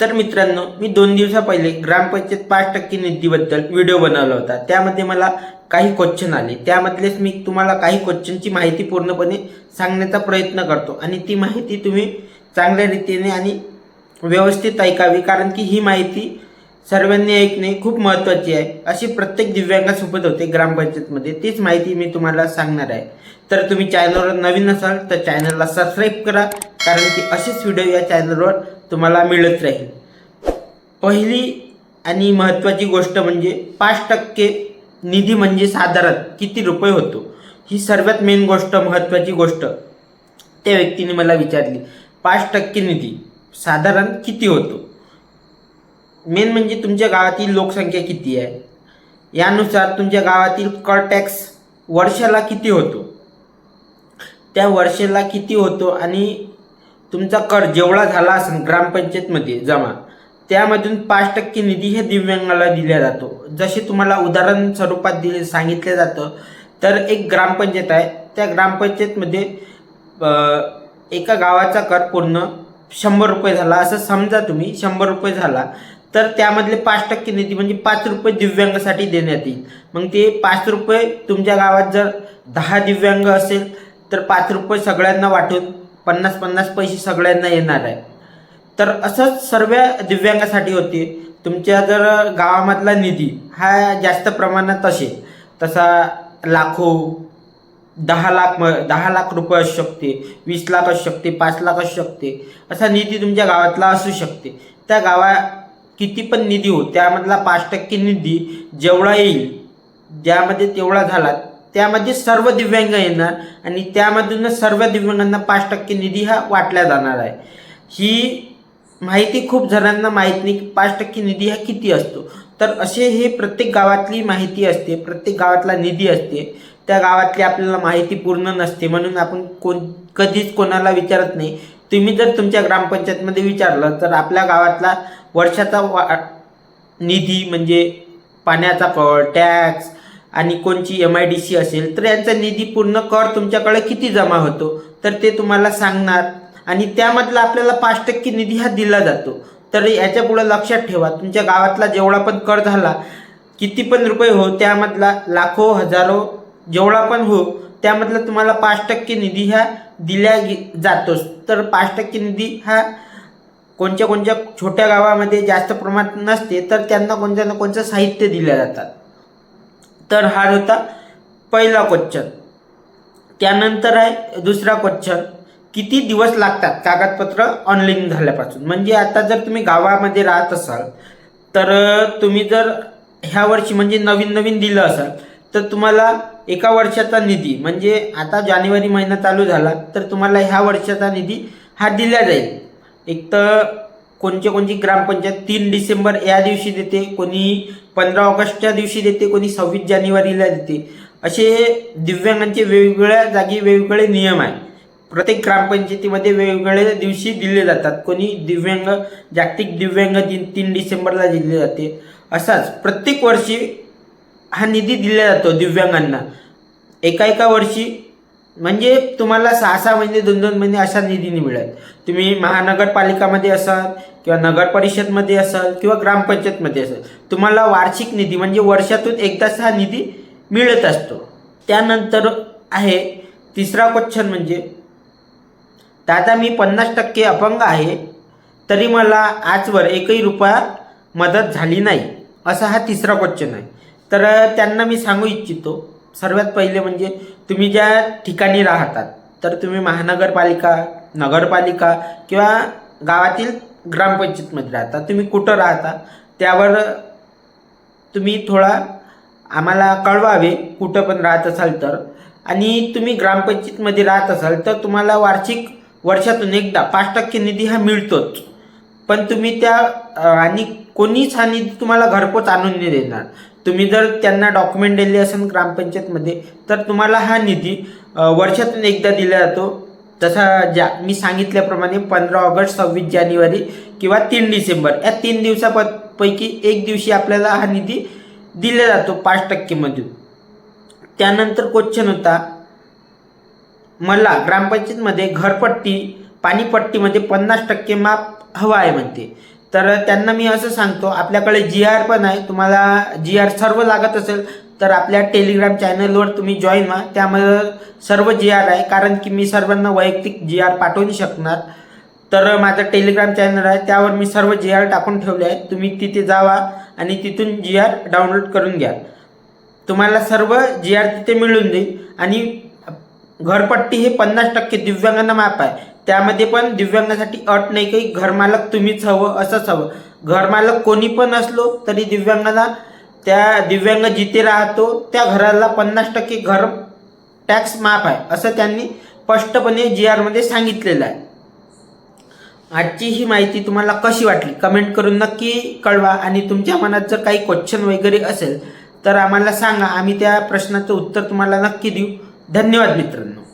तर मित्रांनो मी दोन दिवसा पहिले ग्रामपंचायत पाच टक्के निधीबद्दल व्हिडिओ बनवला होता. त्यामध्ये मला काही क्वेश्चन आले. त्यामधलेच मी तुम्हाला काही क्वेश्चनची माहिती पूर्णपणे सांगण्याचा प्रयत्न करतो. आणि ती माहिती तुम्ही चांगल्या रीतीने आणि व्यवस्थित ऐकावी कारण की ही माहिती सर्वांनी ऐकणे खूप महत्त्वाची आहे. अशी प्रत्येक दिव्यांगासोबत होते ग्रामपंचायतमध्ये. तीच माहिती मी तुम्हाला सांगणार आहे. तर तुम्ही चॅनलवर नवीन असाल तर चॅनलला सबस्क्राईब करा. कारण की असेच व्हिडिओ या चॅनलवर तुम्हाला मिळत राहील. पहिली आणि महत्त्वाची गोष्ट म्हणजे पाच टक्के निधी म्हणजे साधारण किती रुपये होतो? ही सर्वात मेन गोष्ट महत्त्वाची गोष्ट. त्या व्यक्तीने मला विचारली पाच टक्के निधी साधारण किती होतो? मेन म्हणजे तुमच्या गावातील लोकसंख्या किती आहे? यानुसार तुमच्या गावातील कर टॅक्स वर्षाला किती होतो? त्या वर्षाला किती होतो आणि तुमचा कर जेवढा झाला असेल ग्रामपंचायतमध्ये जमा त्यामधून पाच टक्के निधी हे दिव्यांगाला दिला जातो. जसे तुम्हाला उदाहरण स्वरूपात दिले सांगितलं जातं तर एक ग्रामपंचायत आहे. त्या ग्रामपंचायतमध्ये एका गावाचा कर पूर्ण शंभर रुपये झाला. असं समजा तुम्ही शंभर रुपये झाला तर त्यामधले पाच टक्के निधी म्हणजे पाच रुपये दिव्यांगासाठी देण्यात येईल. मग ते पाच रुपये तुमच्या गावात जर दहा दिव्यांग असेल तर पाच रुपये सगळ्यांना वाटून पन्नास पन्नास पैसे सगळ्यांना येणार आहे. तर असंच सर्व दिव्यांगासाठी होते. तुमच्या जर गावामधला निधी हा जास्त प्रमाणात असेल तसा लाखो दहा लाख म दहा लाख रुपये असू शकते वीस लाख असू शकते पाच लाख असू शकते असा निधी तुमच्या गावातला असू शकते. त्या गावा किती पण निधी हो त्यामधला पाच टक्के निधी जेवढा येईल ज्यामध्ये तेवढा झाला त्यामध्ये सर्व दिव्यांग येणार आणि त्यामधूनच सर्व दिव्यांगांना पाच टक्के निधी हा वाटला जाणार आहे. ही माहिती खूप जणांना माहीत नाही की पाच टक्के निधी हा किती असतो. तर असे हे प्रत्येक गावातली माहिती असते प्रत्येक गावातला निधी असते. त्या गावातली आपल्याला माहिती पूर्ण नसते. म्हणून आपण कोण कधीच कोणाला विचारत नाही. तुम्ही जर तुमच्या ग्रामपंचायतमध्ये विचारलं तर आपल्या गावातला वर्षाचा वा निधी म्हणजे पाण्याचा कळ टॅक्स आणि कोणची एम आय डी सी असेल तर यांचा निधी पूर्ण कर तुमच्याकडे किती जमा होतो तर ते तुम्हाला सांगणार. आणि त्यामधला आपल्याला पाच टक्के निधी हा दिला जातो. तर याच्यापुढे लक्षात ठेवा तुमच्या गावातला जेवढा पण कर झाला किती पण रुपये हो त्यामधला लाखो हजारो जेवढा पण हो त्यामधला तुम्हाला पाच टक्के निधी हा दिल्या गे- जातोच तर पाच टक्के निधी हा कोणत्या कोणत्या छोट्या गावामध्ये जास्त प्रमाणात नसते तर त्यांना कोणत्या ना कोणतं साहित्य दिल्या जातात. तर हा होता पहिला क्वेश्चन त्यानंतर आहे दुसरा क्वेश्चन किती दिवस लागतात? कागदपत्र ऑनलाईन झाल्यापासून. म्हणजे आता जर तुम्ही गावामध्ये राहत असाल तर तुम्ही जर ह्या वर्षी म्हणजे नवीन नवीन दिलं असाल तर तुम्हाला एका वर्षाचा निधी म्हणजे आता जानेवारी महिना चालू झाला तर तुम्हाला ह्या वर्षाचा निधी हा दिला जाईल. एक तर कोणची कोणची ग्रामपंचायत तीन डिसेंबर या दिवशी देते कोणी पंधरा ऑगस्टच्या दिवशी देते कोणी सव्वीस जानेवारीला देते. असे दिव्यांगांचे वेगवेगळ्या जागी वेगवेगळे नियम आहे प्रत्येक ग्रामपंचायतीमध्ये वेगवेगळ्या दिवशी दिले जातात. कोणी दिव्यांग जागतिक दिव्यांग दिन तीन डिसेंबरला दिले जाते. असाच प्रत्येक वर्षी हा निधी दिला जातो दिव्यांगांना. एका एका वर्षी म्हणजे तुम्हाला सहा सहा महिने दोन दोन महिने अशा निधी मिळेल. मिळत तुम्ही महानगरपालिकामध्ये असाल किंवा नगर परिषदमध्ये असाल किंवा ग्रामपंचायतमध्ये असाल तुम्हाला वार्षिक निधी म्हणजे वर्षातून एकदाच हा निधी मिळत असतो. त्यानंतर आहे तिसरा क्वेश्चन म्हणजे दादा मी पन्नास टक्के अपंग आहे तरी मला आजवर एकही रुपया मदत झाली नाही असा हा तिसरा क्वेश्चन आहे. तर त्यांना मी सांगू इच्छितो सर्वात पहिले म्हणजे तुम्ही ज्या ठिकाणी राहतात तर तुम्ही महानगरपालिका नगरपालिका किंवा गावातील ग्रामपंचायतमध्ये राहता तुम्ही कुठं राहता त्यावर तुम्ही थोडा आम्हाला कळवावे कुठं पण राहत असाल तर. आणि तुम्ही ग्रामपंचायतमध्ये राहत असाल तर तुम्हाला वार्षिक वर्षातून एकदा पाच टक्के निधी हा मिळतोच. पण तुम्ही त्या आणि कोणीच हा निधी तुम्हाला घरपोच आणून नाही देणार. तुम्ही जर त्यांना डॉक्युमेंट दिले असेल ग्रामपंचायतमध्ये तर तुम्हाला हा निधी वर्षातून एकदा दिला जातो. तसा ज्या मी सांगितल्याप्रमाणे पंधरा ऑगस्ट सव्वीस जानेवारी किंवा तीन डिसेंबर या तीन दिवसापैकी एक दिवशी आपल्याला हा निधी दिला जातो पाच टक्केमधून. त्यानंतर क्वेश्चन होता मला ग्रामपंचायतमध्ये घरपट्टी पाणीपट्टीमध्ये पन्नास टक्के माप हवा आहे म्हणते. तर त्यांना मी असं सांगतो आपल्याकडे जी आर पण आहे तुम्हाला जी आर सर्व लागत असेल तर आपल्या टेलिग्राम चॅनलवर तुम्ही जॉईन व्हा. त्यामध्ये सर्व जी आर आहे कारण की मी सर्वांना वैयक्तिक जी आर पाठवू नाही शकणार. तर माझं टेलिग्राम चॅनल आहे त्यावर मी सर्व जी आर टाकून ठेवले आहे. तुम्ही तिथे जावा आणि तिथून जी आर डाउनलोड करून घ्या. तुम्हाला सर्व जी आर तिथे मिळून जाईल. आणि घरपट्टी हे पन्नास टक्के दिव्यांगांना माफ आहे. त्यामध्ये पण दिव्यांगासाठी अट नाही काही घरमालक तुम्हीच हवं असंच हवं. घरमालक कोणी पण असलो तरी दिव्यांगाला त्या दिव्यांग जिथे राहतो त्या घराला पन्नास टक्के घर टॅक्स माफ आहे असं त्यांनी स्पष्टपणे जी आरमध्ये सांगितलेलं आहे. आजची ही माहिती तुम्हाला कशी वाटली? कमेंट करून नक्की कळवा आणि तुमच्या मनात जर काही क्वेश्चन वगैरे असेल तर आम्हाला सांगा. आम्ही त्या प्रश्नाचं उत्तर तुम्हाला नक्की देऊ. धन्यवाद मित्रांनो.